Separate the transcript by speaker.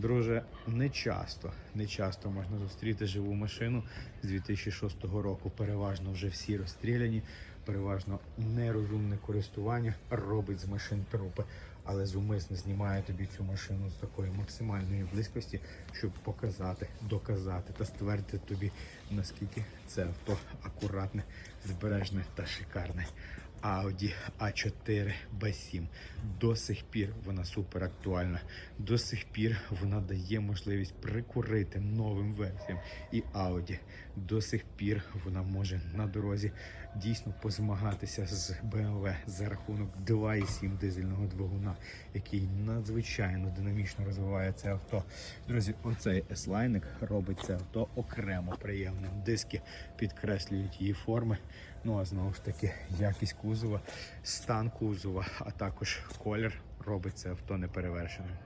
Speaker 1: Друже, не часто, не часто можна зустріти живу машину з 2006 року. Переважно вже всі розстріляні, переважно нерозумне користування робить з машин трупи, але зумисно знімає тобі цю машину з такої максимальної близькості, щоб показати, доказати та ствердити тобі, наскільки це авто акуратне, збережне та шикарне. Audi A4 B7. До сих пір вона супер актуальна. До сих пір вона дає можливість прикурити новим версіям. І Audi до сих пір вона може на дорозі дійсно позмагатися з BMW за рахунок 2,7 дизельного двигуна, який надзвичайно динамічно розвиває це авто. Друзі, оцей S-Line робить це авто окремо приємним. Диски підкреслюють її форми. Ну а знову ж таки, якість кузова, стан кузова, а також колір робить це авто неперевершеним.